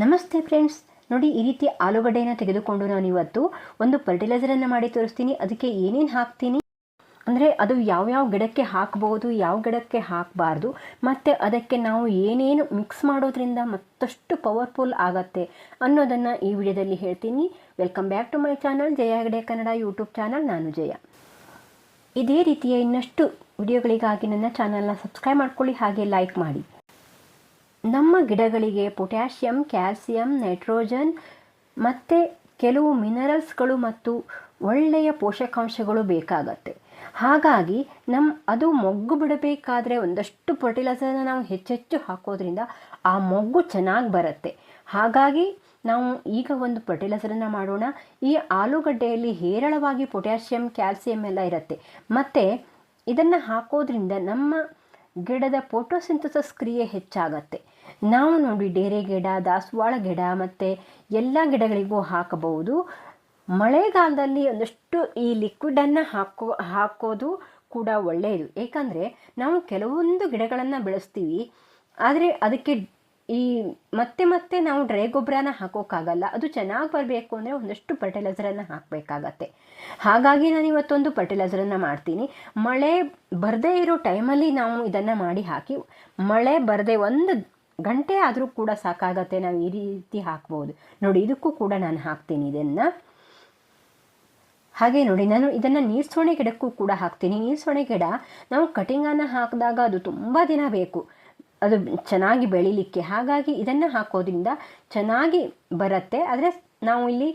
ನಮಸ್ತೆ ಫ್ರೆಂಡ್ಸ್. ನೋಡಿ, ಈ ರೀತಿ ಆಲೂಗಡ್ಡೆಯನ್ನು ತೆಗೆದುಕೊಂಡು ನಾನು ಇವತ್ತು ಒಂದು ಫರ್ಟಿಲೈಸರನ್ನು ಮಾಡಿ ತೋರಿಸ್ತೀನಿ. ಅದಕ್ಕೆ ಏನೇನು ಹಾಕ್ತೀನಿ? ಅಂದರೆ, ಅದು ಯಾವ್ಯಾವ ಗಿಡಕ್ಕೆ ಹಾಕ್ಬೋದು, ಯಾವ ಗಿಡಕ್ಕೆ ಹಾಕಬಾರ್ದು, ಮತ್ತು ಅದಕ್ಕೆ ನಾವು ಏನೇನು ಮಿಕ್ಸ್ ಮಾಡೋದ್ರಿಂದ ಮತ್ತಷ್ಟು ಪವರ್ಫುಲ್ ಆಗತ್ತೆ ಅನ್ನೋದನ್ನು ಈ ವಿಡಿಯೋದಲ್ಲಿ ಹೇಳ್ತೀನಿ. Welcome back to my channel Jaya Hegde Kannada YouTube channel ನಾನು ಜಯ. ಇದೇ ರೀತಿಯ ಇನ್ನಷ್ಟು ವಿಡಿಯೋಗಳಿಗಾಗಿ ನನ್ನ ಚಾನಲ್ನ ಸಬ್ಸ್ಕ್ರೈಬ್ ಮಾಡ್ಕೊಳ್ಳಿ, ಹಾಗೆ ಲೈಕ್ ಮಾಡಿ. ನಮ್ಮ ಗಿಡಗಳಿಗೆ ಪೊಟ್ಯಾಷಿಯಂ, ಕ್ಯಾಲ್ಸಿಯಂ, ನೈಟ್ರೋಜನ್ ಮತ್ತು ಕೆಲವು ಮಿನರಲ್ಸ್ಗಳು ಮತ್ತು ಒಳ್ಳೆಯ ಪೋಷಕಾಂಶಗಳು ಬೇಕಾಗತ್ತೆ. ಹಾಗಾಗಿ ನಮ್ಮ ಅದು ಮೊಗ್ಗು ಬಿಡಬೇಕಾದ್ರೆ ಒಂದಷ್ಟು ಫರ್ಟಿಲೈಸರ್ನ ನಾವು ಹೆಚ್ಚೆಚ್ಚು ಹಾಕೋದ್ರಿಂದ ಆ ಮೊಗ್ಗು ಚೆನ್ನಾಗಿ ಬರುತ್ತೆ. ಹಾಗಾಗಿ ನಾವು ಈಗ ಒಂದು ಫರ್ಟಿಲೈಸರನ್ನು ಮಾಡೋಣ. ಈ ಆಲೂಗಡ್ಡೆಯಲ್ಲಿ ಹೇರಳವಾಗಿ ಪೊಟ್ಯಾಷಿಯಂ, ಕ್ಯಾಲ್ಸಿಯಂ ಎಲ್ಲ ಇರುತ್ತೆ. ಮತ್ತು ಇದನ್ನು ಹಾಕೋದ್ರಿಂದ ನಮ್ಮ ಗಿಡದ ಫೋಟೋಸಿಂಥಸಸ್ ಕ್ರಿಯೆ ಹೆಚ್ಚಾಗತ್ತೆ. ನಾವು ನೋಡಿ ಡೇರೆ ಗಿಡ, ದಾಸವಾಳ ಗಿಡ ಮತ್ತು ಎಲ್ಲ ಗಿಡಗಳಿಗೂ ಹಾಕಬಹುದು. ಮಳೆಗಾಲದಲ್ಲಿ ಒಂದಷ್ಟು ಈ ಲಿಕ್ವಿಡನ್ನು ಹಾಕೋ, ಹಾಕೋದು ಕೂಡ ಒಳ್ಳೆಯದು. ಏಕೆಂದರೆ ನಾವು ಕೆಲವೊಂದು ಗಿಡಗಳನ್ನು ಬೆಳೆಸ್ತೀವಿ. ಆದರೆ ಅದಕ್ಕೆ ಈ ಮತ್ತೆ ಮತ್ತೆ ನಾವು ಡ್ರೈ ಗೊಬ್ಬರನ ಹಾಕೋಕ್ಕಾಗಲ್ಲ. ಅದು ಚೆನ್ನಾಗಿ ಬರಬೇಕು ಅಂದರೆ ಒಂದಷ್ಟು ಫರ್ಟಿಲೈಸರನ್ನು ಹಾಕಬೇಕಾಗತ್ತೆ. ಹಾಗಾಗಿ ನಾನು ಇವತ್ತೊಂದು ಫರ್ಟಿಲೈಸರನ್ನು ಮಾಡ್ತೀನಿ. ಮಳೆ ಬರದೇ ಇರೋ ಟೈಮಲ್ಲಿ ನಾವು ಇದನ್ನು ಮಾಡಿ ಹಾಕಿ, ಮಳೆ ಬರದೆ ಒಂದು ಗಂಟೆ ಆದರೂ ಕೂಡ ಸಾಕಾಗತ್ತೆ. ನಾವು ಈ ರೀತಿ ಹಾಕ್ಬೋದು. ನೋಡಿ, ಇದಕ್ಕೂ ಕೂಡ ನಾನು ಹಾಕ್ತೀನಿ ಇದನ್ನು. ಹಾಗೆ ನೋಡಿ, ನಾನು ಇದನ್ನು ನೀರ್ಸೋಣೆ ಗಿಡಕ್ಕೂ ಕೂಡ ಹಾಕ್ತೀನಿ. ನೀರ್ಸೋಣೆ ಗಿಡ ನಾವು ಕಟಿಂಗನ್ನು ಹಾಕಿದಾಗ ಅದು ತುಂಬ ದಿನ ಬೇಕು. ಅದು ಚೆನ್ನಾಗಿ ಬೆಳಿಲಿಕ್ಕೆ. ಹಾಗಾಗಿ ಇದನ್ನು ಹಾಕೋದ್ರಿಂದ ಚೆನ್ನಾಗಿ ಬರುತ್ತೆ. ಆದರೆ ನಾವು ಇಲ್ಲಿ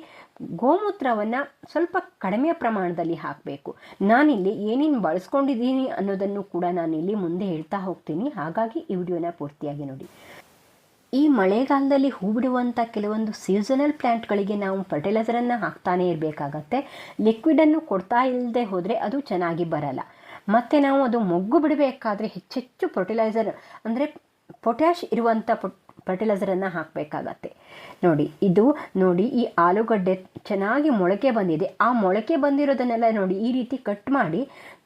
ಗೋಮೂತ್ರವನ್ನು ಸ್ವಲ್ಪ ಕಡಿಮೆ ಪ್ರಮಾಣದಲ್ಲಿ ಹಾಕಬೇಕು. ನಾನಿಲ್ಲಿ ಏನೇನು ಬಳಸ್ಕೊಂಡಿದ್ದೀನಿ ಅನ್ನೋದನ್ನು ಕೂಡ ನಾನಿಲ್ಲಿ ಮುಂದೆ ಹೇಳ್ತಾ ಹೋಗ್ತೀನಿ. ಹಾಗಾಗಿ ಈ ವಿಡಿಯೋನ ಪೂರ್ತಿಯಾಗಿ ನೋಡಿ. ಈ ಮಳೆಗಾಲದಲ್ಲಿ ಹೂ ಬಿಡುವಂಥ ಕೆಲವೊಂದು ಸೀಸನಲ್ ಪ್ಲ್ಯಾಂಟ್ಗಳಿಗೆ ನಾವು ಫರ್ಟಿಲೈಸರನ್ನು ಹಾಕ್ತಾನೇ ಇರಬೇಕಾಗತ್ತೆ. ಲಿಕ್ವಿಡನ್ನು ಕೊಡ್ತಾ ಇಲ್ಲದೆ ಹೋದರೆ ಅದು ಚೆನ್ನಾಗಿ ಬರಲ್ಲ. ಮತ್ತು ನಾವು ಅದು ಮೊಗ್ಗು ಬಿಡಬೇಕಾದ್ರೆ ಹೆಚ್ಚೆಚ್ಚು ಫರ್ಟಿಲೈಸರ್ ಅಂದರೆ ಪೊಟ್ಯಾಶ್ ಇರುವಂಥ ಪೊ ಫರ್ಟಿಲೈಸರನ್ನು ಹಾಕಬೇಕಾಗತ್ತೆ. ನೋಡಿ, ಇದು ನೋಡಿ ಈ ಆಲೂಗಡ್ಡೆ ಚೆನ್ನಾಗಿ ಮೊಳಕೆ ಬಂದಿದೆ. ಆ ಮೊಳಕೆ ಬಂದಿರೋದನ್ನೆಲ್ಲ ನೋಡಿ ಈ ರೀತಿ ಕಟ್ ಮಾಡಿ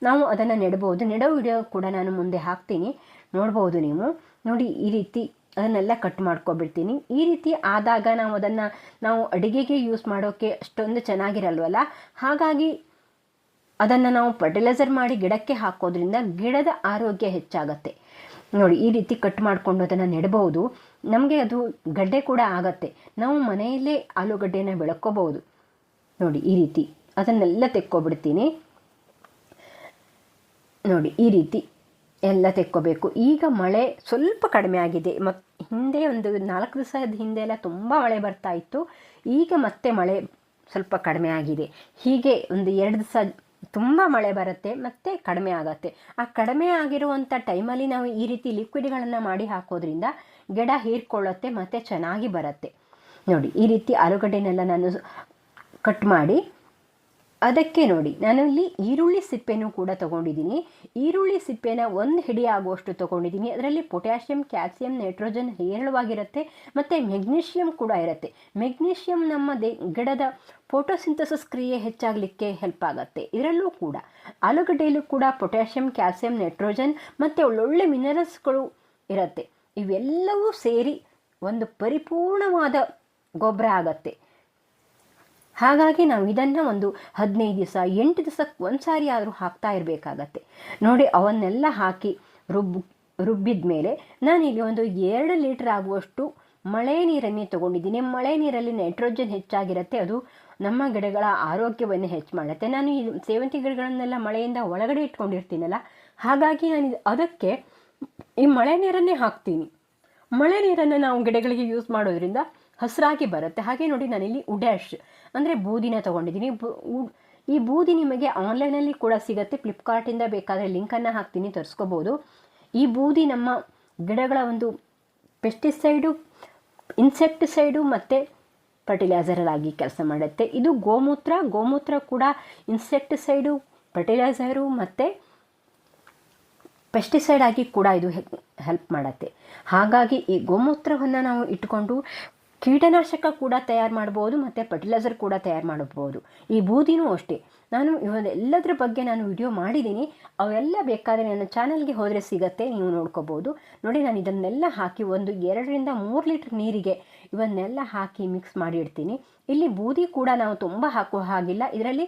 ನಾವು ಅದನ್ನು ನೆಡ್ಬೋದು ನೆಡೋ ವಿಡಿಯೋ ಕೂಡ ನಾನು ಮುಂದೆ ಹಾಕ್ತೀನಿ. ನೋಡ್ಬೋದು ನೀವು. ನೋಡಿ, ಈ ರೀತಿ ಅದನ್ನೆಲ್ಲ ಕಟ್ ಮಾಡ್ಕೊಬಿಡ್ತೀನಿ. ಈ ರೀತಿ ಆದಾಗ ನಾವು ಅದನ್ನು ನಾವು ಅಡುಗೆಗೆ ಯೂಸ್ ಮಾಡೋಕ್ಕೆ ಅಷ್ಟೊಂದು ಚೆನ್ನಾಗಿರಲ್ವಲ್ಲ? ಹಾಗಾಗಿ ಅದನ್ನು ನಾವು ಫರ್ಟಿಲೈಸರ್ ಮಾಡಿ ಗಿಡಕ್ಕೆ ಹಾಕೋದ್ರಿಂದ ಗಿಡದ ಆರೋಗ್ಯ ಹೆಚ್ಚಾಗತ್ತೆ. ನೋಡಿ, ಈ ರೀತಿ ಕಟ್ ಮಾಡಿಕೊಂಡು ಅದನ್ನು ನೆಡಬಹುದು. ನಮಗೆ ಅದು ಗಡ್ಡೆ ಕೂಡ ಆಗತ್ತೆ. ನಾವು ಮನೆಯಲ್ಲೇ ಆಲೂಗಡ್ಡೆಯನ್ನು ಬೆಳ್ಕೋಬಹುದು. ನೋಡಿ, ಈ ರೀತಿ. ಅದನ್ನೆಲ್ಲ ತೆಕ್ಕೊಬಿಡ್ತೀನಿ. ನೋಡಿ, ಈ ರೀತಿ ಎಲ್ಲ ತೆಕ್ಕೋಬೇಕು. ಈಗ ಮಳೆ ಸ್ವಲ್ಪ ಕಡಿಮೆ ಆಗಿದೆ. ಮತ್ತು ಹಿಂದೆ ಒಂದು ನಾಲ್ಕು ದಿವಸದ ಹಿಂದೆ ಎಲ್ಲ ತುಂಬ ಮಳೆ ಬರ್ತಾ ಇತ್ತು. ಈಗ ಮತ್ತೆ ಮಳೆ ಸ್ವಲ್ಪ ಕಡಿಮೆ ಆಗಿದೆ. ಹೀಗೆ ಒಂದು ಎರಡು ದಿವಸ ತುಂಬ ಮಳೆ ಬರುತ್ತೆ, ಮತ್ತು ಕಡಿಮೆ ಆಗುತ್ತೆ. ಆ ಕಡಿಮೆ ಆಗಿರುವಂಥ ಟೈಮಲ್ಲಿ ನಾವು ಈ ರೀತಿ ಲಿಕ್ವಿಡ್ಗಳನ್ನು ಮಾಡಿ ಹಾಕೋದ್ರಿಂದ ಗಿಡ ಹೀರ್ಕೊಳ್ಳುತ್ತೆ, ಮತ್ತು ಚೆನ್ನಾಗಿ ಬರುತ್ತೆ. ನೋಡಿ, ಈ ರೀತಿ ಆಲೂಗಡ್ಡೆನೆಲ್ಲ ನಾನು ಕಟ್ ಮಾಡಿ ಅದಕ್ಕೆ ನೋಡಿ ನಾನು ಇಲ್ಲಿ ಈರುಳ್ಳಿ ಸಿಪ್ಪೆನೂ ಕೂಡ ತಗೊಂಡಿದ್ದೀನಿ. ಈರುಳ್ಳಿ ಸಿಪ್ಪೆನ ಒಂದು ಹಿಡಿ ಆಗುವಷ್ಟು ತೊಗೊಂಡಿದ್ದೀನಿ. ಅದರಲ್ಲಿ ಪೊಟ್ಯಾಷಿಯಂ, ಕ್ಯಾಲ್ಸಿಯಂ, ನೈಟ್ರೋಜನ್ ಹೇರಳವಾಗಿರುತ್ತೆ, ಮತ್ತು ಮೆಗ್ನೀಷಿಯಂ ಕೂಡ ಇರುತ್ತೆ. ಮೆಗ್ನೀಷಿಯಂ ನಮ್ಮ ದೇ, ಗಿಡದ ಫೋಟೋಸಿಂಥಸಿಸ್ ಕ್ರಿಯೆ ಹೆಚ್ಚಾಗಲಿಕ್ಕೆ ಹೆಲ್ಪ್ ಆಗುತ್ತೆ. ಇದರಲ್ಲೂ ಕೂಡ ಆಲೂಗಡ್ಡೆಯಲ್ಲೂ ಕೂಡ ಪೊಟ್ಯಾಷಿಯಂ, ಕ್ಯಾಲ್ಸಿಯಂ, ನೈಟ್ರೋಜನ್ ಮತ್ತು ಒಳ್ಳೊಳ್ಳೆ ಮಿನರಲ್ಸ್ಗಳು ಇರುತ್ತೆ. ಇವೆಲ್ಲವೂ ಸೇರಿ ಒಂದು ಪರಿಪೂರ್ಣವಾದ ಗೊಬ್ಬರ ಆಗತ್ತೆ. ಹಾಗಾಗಿ ನಾವು ಇದನ್ನು ಒಂದು ಹದಿನೈದು ದಿವಸ, ಎಂಟು ದಿವಸಕ್ಕೆ ಒಂದು ಸಾರಿ ಆದರೂ ಹಾಕ್ತಾ ಇರಬೇಕಾಗತ್ತೆ. ನೋಡಿ, ಅವನ್ನೆಲ್ಲ ಹಾಕಿ ರುಬ್ಬು ರುಬ್ಬಿದ ಮೇಲೆ ನಾನಿಲ್ಲಿ ಒಂದು ಎರಡು ಲೀಟ್ರ್ ಆಗುವಷ್ಟು ಮಳೆ ನೀರನ್ನೇ ತೊಗೊಂಡಿದ್ದೀನಿ. ಮಳೆ ನೀರಲ್ಲಿ ನೈಟ್ರೋಜನ್ ಹೆಚ್ಚಾಗಿರುತ್ತೆ. ಅದು ನಮ್ಮ ಗಿಡಗಳ ಆರೋಗ್ಯವನ್ನು ಹೆಚ್ಚು ಮಾಡುತ್ತೆ. ನಾನು ಈ ಸೇವಂತಿ ಗಿಡಗಳನ್ನೆಲ್ಲ ಮಳೆಯಿಂದ ಒಳಗಡೆ ಇಟ್ಕೊಂಡಿರ್ತೀನಲ್ಲ, ಹಾಗಾಗಿ ನಾನು ಅದಕ್ಕೆ ಈ ಮಳೆ ನೀರನ್ನೇ ಹಾಕ್ತೀನಿ. ಮಳೆ ನೀರನ್ನು ನಾವು ಗಿಡಗಳಿಗೆ ಯೂಸ್ ಮಾಡೋದ್ರಿಂದ ಹಸಿರಾಗಿ ಬರುತ್ತೆ. ಹಾಗೆ ನೋಡಿ ನಾನಿಲ್ಲಿ ಉಡ್ಯಾಶ್ ಅಂದರೆ ಬೂದಿನ ತೊಗೊಂಡಿದ್ದೀನಿ. ಈ ಬೂದಿ ನಿಮಗೆ ಆನ್ಲೈನಲ್ಲಿ ಕೂಡ ಸಿಗುತ್ತೆ. ಫ್ಲಿಪ್ಕಾರ್ಟಿಂದ ಬೇಕಾದರೆ ಲಿಂಕನ್ನು ಹಾಕ್ತೀನಿ, ತರಿಸ್ಕೋಬೋದು. ಈ ಬೂದಿ ನಮ್ಮ ಗಿಡಗಳ ಒಂದು ಪೆಸ್ಟಿಸೈಡು, ಇನ್ಸೆಕ್ಟಿಸೈಡು ಮತ್ತು ಫರ್ಟಿಲೈಸರಾಗಿ ಕೆಲಸ ಮಾಡುತ್ತೆ. ಇದು ಗೋಮೂತ್ರ ಗೋಮೂತ್ರ ಕೂಡ ಇನ್ಸೆಕ್ಟಿಸೈಡು, ಫರ್ಟಿಲೈಸರು ಮತ್ತು ಪೆಸ್ಟಿಸೈಡ್ ಆಗಿ ಕೂಡ ಇದು ಹೆಲ್ಪ್ ಮಾಡುತ್ತೆ. ಹಾಗಾಗಿ ಈ ಗೋಮೂತ್ರವನ್ನು ನಾವು ಇಟ್ಕೊಂಡು ಕೀಟನಾಶಕ ಕೂಡ ತಯಾರು ಮಾಡ್ಬೋದು ಮತ್ತು ಫರ್ಟಿಲೈಸರ್ ಕೂಡ ತಯಾರು ಮಾಡಬಹುದು ಈ ಬೂದಿನೂ ಅಷ್ಟೇ. ನಾನು ಇವನ್ನೆಲ್ಲದರ ಬಗ್ಗೆ ನಾನು ವಿಡಿಯೋ ಮಾಡಿದ್ದೀನಿ. ಅವೆಲ್ಲ ಬೇಕಾದರೆ ನನ್ನ ಚಾನಲ್ಗೆ ಹೋದರೆ ಸಿಗತ್ತೆ, ನೀವು ನೋಡ್ಕೋಬೋದು. ನೋಡಿ, ನಾನು ಇದನ್ನೆಲ್ಲ ಹಾಕಿ ಒಂದು ಎರಡರಿಂದ ಮೂರು ಲೀಟ್ರ್ ನೀರಿಗೆ ಇವನ್ನೆಲ್ಲ ಹಾಕಿ ಮಿಕ್ಸ್ ಮಾಡಿ ಇಡ್ತೀನಿ ಇಲ್ಲಿ ಬೂದಿ ಕೂಡ ನಾವು ತುಂಬ ಹಾಕುವ ಹಾಗಿಲ್ಲ. ಇದರಲ್ಲಿ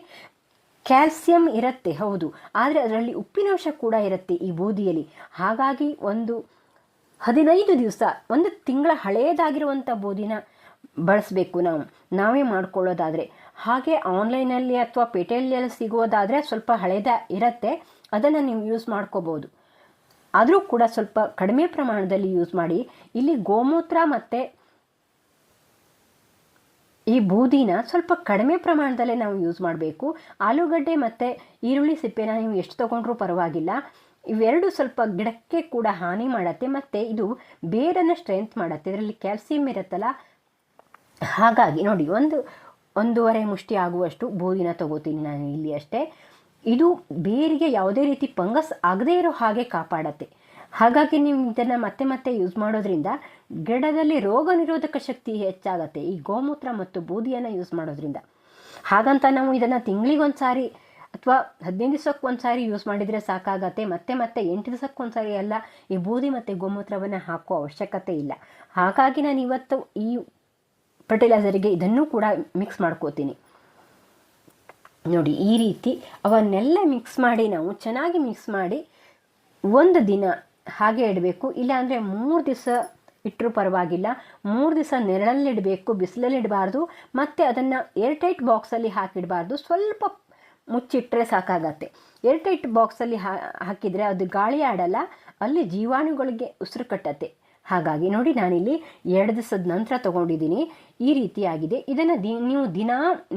ಕ್ಯಾಲ್ಸಿಯಂ ಇರುತ್ತೆ, ಹೌದು. ಆದರೆ ಅದರಲ್ಲಿ ಉಪ್ಪಿನಾಂಶ ಕೂಡ ಇರುತ್ತೆ ಈ ಬೂದಿಯಲ್ಲಿ. ಹಾಗಾಗಿ ಒಂದು ಹದಿನೈದು ದಿವಸ, ಒಂದು ತಿಂಗಳ ಹಳೆಯದಾಗಿರುವಂಥ ಬೋಧಿನ ಬಳಸಬೇಕು ನಾವು. ನಾವೇ ಮಾಡ್ಕೊಳ್ಳೋದಾದರೆ. ಹಾಗೆ ಆನ್ಲೈನಲ್ಲಿ ಅಥವಾ ಪೇಟೆಯಲ್ಲಿ ಸಿಗೋದಾದರೆ ಸ್ವಲ್ಪ ಹಳೆದ ಇರುತ್ತೆ. ಅದನ್ನು ನೀವು ಯೂಸ್ ಮಾಡ್ಕೋಬೋದು. ಆದರೂ ಕೂಡ ಸ್ವಲ್ಪ ಕಡಿಮೆ ಪ್ರಮಾಣದಲ್ಲಿ ಯೂಸ್ ಮಾಡಿ. ಇಲ್ಲಿ ಗೋಮೂತ್ರ ಮತ್ತು ಈ ಬೂದಿನ ಸ್ವಲ್ಪ ಕಡಿಮೆ ಪ್ರಮಾಣದಲ್ಲೇ ನಾವು ಯೂಸ್ ಮಾಡಬೇಕು. ಆಲೂಗಡ್ಡೆ ಮತ್ತು ಈರುಳ್ಳಿ ಸಿಪ್ಪೆನ ನೀವು ಎಷ್ಟು ತೊಗೊಂಡ್ರೂ ಪರವಾಗಿಲ್ಲ. ಇವೆರಡು ಸ್ವಲ್ಪ ಗಿಡಕ್ಕೆ ಕೂಡ ಹಾನಿ ಮಾಡುತ್ತೆ, ಮತ್ತು ಇದು ಬೇರನ್ನು ಸ್ಟ್ರೆಂತ್ ಮಾಡುತ್ತೆ. ಇದರಲ್ಲಿ ಕ್ಯಾಲ್ಸಿಯಂ ಇರುತ್ತಲ್ಲ? ಹಾಗಾಗಿ ನೋಡಿ, ಒಂದು, ಒಂದೂವರೆ ಮುಷ್ಟಿ ಆಗುವಷ್ಟು ಬೂದಿನ ತಗೋತೀನಿ ನಾನು ಇಲ್ಲಿ ಅಷ್ಟೇ. ಇದು ಬೇರಿಗೆ ಯಾವುದೇ ರೀತಿ ಫಂಗಸ್ ಆಗದೇ ಇರೋ ಹಾಗೆ ಕಾಪಾಡತ್ತೆ. ಹಾಗಾಗಿ ನೀವು ಇದನ್ನು ಮತ್ತೆ ಮತ್ತೆ ಯೂಸ್ ಮಾಡೋದ್ರಿಂದ ಗಿಡದಲ್ಲಿ ರೋಗ ನಿರೋಧಕ ಶಕ್ತಿ ಹೆಚ್ಚಾಗತ್ತೆ, ಈ ಗೋಮೂತ್ರ ಮತ್ತು ಬೂದಿಯನ್ನು ಯೂಸ್ ಮಾಡೋದ್ರಿಂದ. ಹಾಗಂತ ನಾವು ಇದನ್ನು ತಿಂಗಳಿಗೊಂದು ಸಾರಿ ಅಥವಾ ಹದಿನೈದು ದಿವಸಕ್ಕೆ ಒಂದು ಸಾರಿ ಯೂಸ್ ಮಾಡಿದರೆ ಸಾಕಾಗತ್ತೆ, ಮತ್ತೆ ಮತ್ತೆ ಎಂಟು ದಿವಸಕ್ಕೆ ಒಂದು ಸಾರಿ ಎಲ್ಲ ಈ ಬೂದಿ ಮತ್ತು ಗೋಮೂತ್ರವನ್ನು ಹಾಕೋ ಅವಶ್ಯಕತೆ ಇಲ್ಲ. ಹಾಗಾಗಿ ನಾನು ಇವತ್ತು ಈ ಫರ್ಟಿಲೈಸರಿಗೆ ಇದನ್ನು ಕೂಡ ಮಿಕ್ಸ್ ಮಾಡ್ಕೋತೀನಿ. ನೋಡಿ, ಈ ರೀತಿ ಅವನ್ನೆಲ್ಲ ಮಿಕ್ಸ್ ಮಾಡಿ, ನಾವು ಚೆನ್ನಾಗಿ ಮಿಕ್ಸ್ ಮಾಡಿ ಒಂದು ದಿನ ಹಾಗೆ ಇಡಬೇಕು. ಇಲ್ಲಾಂದರೆ ಮೂರು ದಿವಸ ಇಟ್ಟರೂ ಪರವಾಗಿಲ್ಲ. ಮೂರು ದಿವಸ ನೆರಳಲ್ಲಿಡಬೇಕು ಬಿಸಿಲಲ್ಲಿ ಇಡಬಾರ್ದು, ಮತ್ತು ಅದನ್ನು ಏರ್ಟೈಟ್ ಬಾಕ್ಸಲ್ಲಿ ಹಾಕಿಡಬಾರ್ದು. ಸ್ವಲ್ಪ ಮುಚ್ಚಿಟ್ಟರೆ ಸಾಕಾಗತ್ತೆ. ಏರ್ಟೈಟ್ ಬಾಕ್ಸಲ್ಲಿ ಹಾಕಿದರೆ ಅದು ಗಾಳಿ ಆಡಲ್ಲ, ಅಲ್ಲಿ ಜೀವಾಣುಗಳಿಗೆ ಉಸಿರು ಕಟ್ಟತ್ತೆ. ಹಾಗಾಗಿ ನೋಡಿ ನಾನಿಲ್ಲಿ ಎರಡು ದಿವಸದ ನಂತರ ತೊಗೊಂಡಿದ್ದೀನಿ. ಈ ರೀತಿಯಾಗಿದೆ. ಇದನ್ನು ದಿ, ನೀವು ದಿನ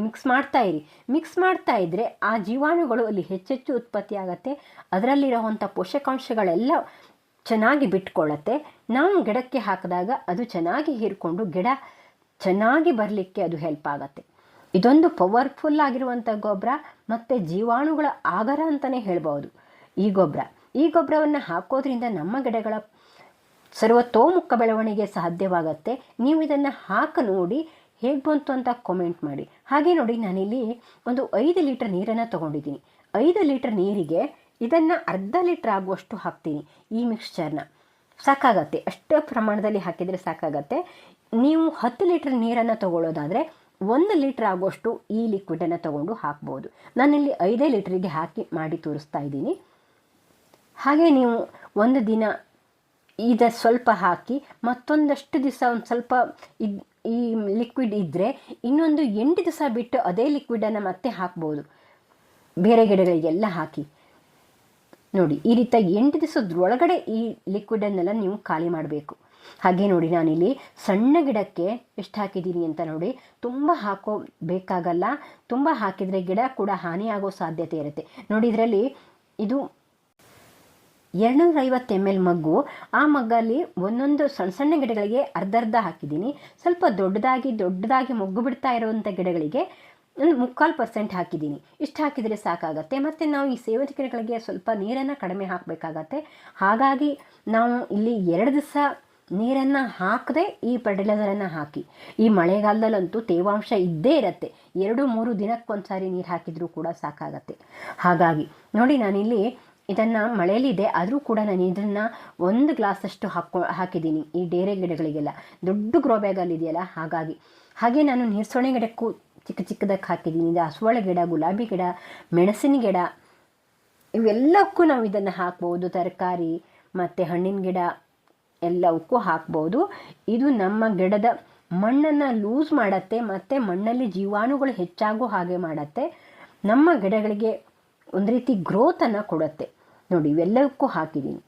ಮಿಕ್ಸ್ ಮಾಡ್ತಾ ಇರಿ. ಮಿಕ್ಸ್ ಮಾಡ್ತಾ ಇದ್ದರೆ ಆ ಜೀವಾಣುಗಳು ಅಲ್ಲಿ ಹೆಚ್ಚೆಚ್ಚು ಉತ್ಪತ್ತಿ ಅದರಲ್ಲಿರುವಂಥ ಪೋಷಕಾಂಶಗಳೆಲ್ಲ ಚೆನ್ನಾಗಿ ಬಿಟ್ಕೊಳ್ಳತ್ತೆ. ನಾವು ಗಿಡಕ್ಕೆ ಹಾಕಿದಾಗ ಅದು ಚೆನ್ನಾಗಿ ಹೀರಿಕೊಂಡು ಗಿಡ ಚೆನ್ನಾಗಿ ಬರಲಿಕ್ಕೆ ಅದು ಹೆಲ್ಪ್ ಆಗುತ್ತೆ. ಇದೊಂದು ಪವರ್ಫುಲ್ ಆಗಿರುವಂಥ ಗೊಬ್ಬರ ಮತ್ತು ಜೀವಾಣುಗಳ ಆಗರ ಅಂತಲೇ ಹೇಳ್ಬೋದು ಈ ಗೊಬ್ಬರ ಈ ಗೊಬ್ಬರವನ್ನು ಹಾಕೋದ್ರಿಂದ ನಮ್ಮ ಗಿಡಗಳ ಸರ್ವತೋಮುಖ ಬೆಳವಣಿಗೆ ಸಾಧ್ಯವಾಗತ್ತೆ. ನೀವು ಇದನ್ನು ಹಾಕಿ ನೋಡಿ ಹೇಗೆ ಬಂತು ಅಂತ ಕಾಮೆಂಟ್ ಮಾಡಿ. ಹಾಗೆ ನೋಡಿ ನಾನಿಲ್ಲಿ ಒಂದು ಐದು ಲೀಟರ್ ನೀರನ್ನು ತಗೊಂಡಿದ್ದೀನಿ. ಐದು ಲೀಟರ್ ನೀರಿಗೆ ಇದನ್ನು ಅರ್ಧ ಲೀಟ್ರ್ ಆಗುವಷ್ಟು ಹಾಕ್ತೀನಿ ಈ ಮಿಕ್ಸ್ಚರ್ನ ಸಾಕಾಗತ್ತೆ. ಅಷ್ಟೇ ಪ್ರಮಾಣದಲ್ಲಿ ಹಾಕಿದರೆ ಸಾಕಾಗತ್ತೆ. ನೀವು ಹತ್ತು ಲೀಟ್ರ್ ನೀರನ್ನು ತಗೊಳ್ಳೋದಾದರೆ ಒಂದು ಲೀಟ್ರ್ ಆಗುವಷ್ಟು ಈ ಲಿಕ್ವಿಡನ್ನು ತಗೊಂಡು ಹಾಕ್ಬೋದು. ನಾನಿಲ್ಲಿ ಐದೇ ಲೀಟ್ರಿಗೆ ಹಾಕಿ ಮಾಡಿ ತೋರಿಸ್ತಾ ಇದ್ದೀನಿ. ಹಾಗೆ ನೀವು ಒಂದು ದಿನ ಇದ ಸ್ವಲ್ಪ ಹಾಕಿ ಮತ್ತೊಂದಷ್ಟು ದಿವಸ ಒಂದು ಸ್ವಲ್ಪ ಇದು ಈ ಲಿಕ್ವಿಡ್ ಇದ್ದರೆ ಇನ್ನೊಂದು ಎಂಟು ದಿವಸ ಬಿಟ್ಟು ಅದೇ ಲಿಕ್ವಿಡನ್ನು ಮತ್ತೆ ಹಾಕ್ಬೋದು. ಬೇರೆ ಗಿಡಗಳಿಗೆಲ್ಲ ಹಾಕಿ. ನೋಡಿ, ಈ ರೀತಿ ಎಂಟು ದಿವಸದೊಳಗಡೆ ಈ ಲಿಕ್ವಿಡನ್ನೆಲ್ಲ ನೀವು ಖಾಲಿ ಮಾಡಬೇಕು. ಹಾಗೆ ನೋಡಿ ನಾನಿಲ್ಲಿ ಸಣ್ಣ ಗಿಡಕ್ಕೆ ಎಷ್ಟು ಹಾಕಿದ್ದೀನಿ ಅಂತ ನೋಡಿ, ತುಂಬ ಹಾಕೋ ಬೇಕಾಗಲ್ಲ ತುಂಬ ಹಾಕಿದರೆ ಗಿಡ ಕೂಡ ಹಾನಿಯಾಗೋ ಸಾಧ್ಯತೆ ಇರುತ್ತೆ. ನೋಡಿ ಇದರಲ್ಲಿ ಇದು ಎರಡುನೂರ ಐವತ್ತು ಎಂ ಎಲ್ ಮಗ್ಗು. ಆ ಮಗ್ಗಲ್ಲಿ ಒಂದೊಂದು ಸಣ್ಣ ಸಣ್ಣ ಗಿಡಗಳಿಗೆ ಅರ್ಧ ಅರ್ಧ ಹಾಕಿದ್ದೀನಿ. ಸ್ವಲ್ಪ ದೊಡ್ಡದಾಗಿ ದೊಡ್ಡದಾಗಿ ಮೊಗ್ಗು ಬಿಡ್ತಾ ಇರುವಂಥ ಗಿಡಗಳಿಗೆ ಒಂದು ಮುಕ್ಕಾಲು ಪರ್ಸೆಂಟ್ ಹಾಕಿದ್ದೀನಿ. ಇಷ್ಟು ಹಾಕಿದರೆ ಸಾಕಾಗತ್ತೆ. ಮತ್ತು ನಾವು ಈ ಸೇವಂತಿಗೆ ಗಿಡಗಳಿಗೆ ಸ್ವಲ್ಪ ನೀರನ್ನು ಕಡಿಮೆ ಹಾಕಬೇಕಾಗತ್ತೆ. ಹಾಗಾಗಿ ನಾವು ಇಲ್ಲಿ ಎರಡು ದಿವಸ ನೀರನ್ನು ಹಾಕದೆ ಈ ಫರ್ಟಿಲೈಸರನ್ನು ಹಾಕಿ. ಈ ಮಳೆಗಾಲದಲ್ಲಂತೂ ತೇವಾಂಶ ಇದ್ದೇ ಇರುತ್ತೆ. ಎರಡು, ಮೂರು ದಿನಕ್ಕೊಂದ್ಸಾರಿ ನೀರು ಹಾಕಿದರೂ ಕೂಡ ಸಾಕಾಗತ್ತೆ. ಹಾಗಾಗಿ ನೋಡಿ ನಾನಿಲ್ಲಿ ಇದನ್ನು ಮಳೆಯಲ್ಲಿದೆ, ಆದರೂ ಕೂಡ ನಾನು ಇದನ್ನು ಒಂದು ಗ್ಲಾಸಷ್ಟು ಹಾಕೊ, ಹಾಕಿದ್ದೀನಿ ಈ ಡೇರೆ ಗಿಡಗಳಿಗೆಲ್ಲ. ದೊಡ್ಡ ಗ್ರೋ ಇದೆಯಲ್ಲ, ಹಾಗಾಗಿ. ಹಾಗೆ ನಾನು ನೀರ್ಸೊಣೆ ಗಿಡಕ್ಕೂ ಚಿಕ್ಕ ಚಿಕ್ಕದಕ್ಕೆ ಹಾಕಿದ್ದೀನಿ. ಹಸುವಳ ಗಿಡ, ಗುಲಾಬಿ ಗಿಡ, ಮೆಣಸಿನ ಗಿಡ, ಇವೆಲ್ಲಕ್ಕೂ ನಾವು ಇದನ್ನು ಹಾಕ್ಬೋದು. ತರಕಾರಿ, ಮತ್ತು ಹಣ್ಣಿನ ಗಿಡ ಎಲ್ಲವಕ್ಕೂ ಹಾಕ್ಬೋದು. ಇದು ನಮ್ಮ ಗಿಡದ ಮಣ್ಣನ್ನು ಲೂಸ್ ಮಾಡತ್ತೆ, ಮತ್ತು ಮಣ್ಣಲ್ಲಿ ಜೀವಾಣುಗಳು ಹೆಚ್ಚಾಗೋ ಹಾಗೆ ಮಾಡತ್ತೆ. ನಮ್ಮ ಗಿಡಗಳಿಗೆ ಒಂದು ರೀತಿ ಗ್ರೋತನ್ನು ಕೊಡುತ್ತೆ. ನೋಡಿ ಇವೆಲ್ಲಕ್ಕೂ ಹಾಕಿದ್ದೀನಿ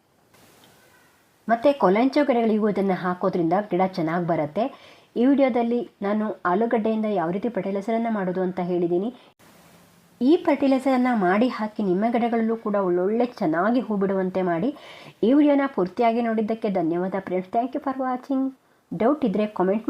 ಮತ್ತು ಕೊಲಂಚೋ ಗಿಡಗಳಿಗೂ ಇದನ್ನು ಹಾಕೋದ್ರಿಂದ ಗಿಡ ಚೆನ್ನಾಗಿ ಬರುತ್ತೆ. ಈ ವಿಡಿಯೋದಲ್ಲಿ ನಾನು ಆಲೂಗಡ್ಡೆಯಿಂದ ಯಾವ ರೀತಿ ಪಟೇಲಸರನ್ನು ಮಾಡೋದು ಅಂತ ಹೇಳಿದ್ದೀನಿ ಈ ಫರ್ಟಿಲೈಸರನ್ನು ಮಾಡಿ ಹಾಕಿ ನಿಮ್ಮ ಗಿಡಗಳಲ್ಲೂ ಕೂಡ ಒಳ್ಳೊಳ್ಳೆ ಚೆನ್ನಾಗಿ ಹೂ ಬಿಡುವಂತೆ ಮಾಡಿ ಈ ವಿಡಿಯೋನ ಪೂರ್ತಿಯಾಗಿ ನೋಡಿದ್ದಕ್ಕೆ ಧನ್ಯವಾದ friends thank you for watching doubt ಇದ್ದರೆ ಕಾಮೆಂಟ್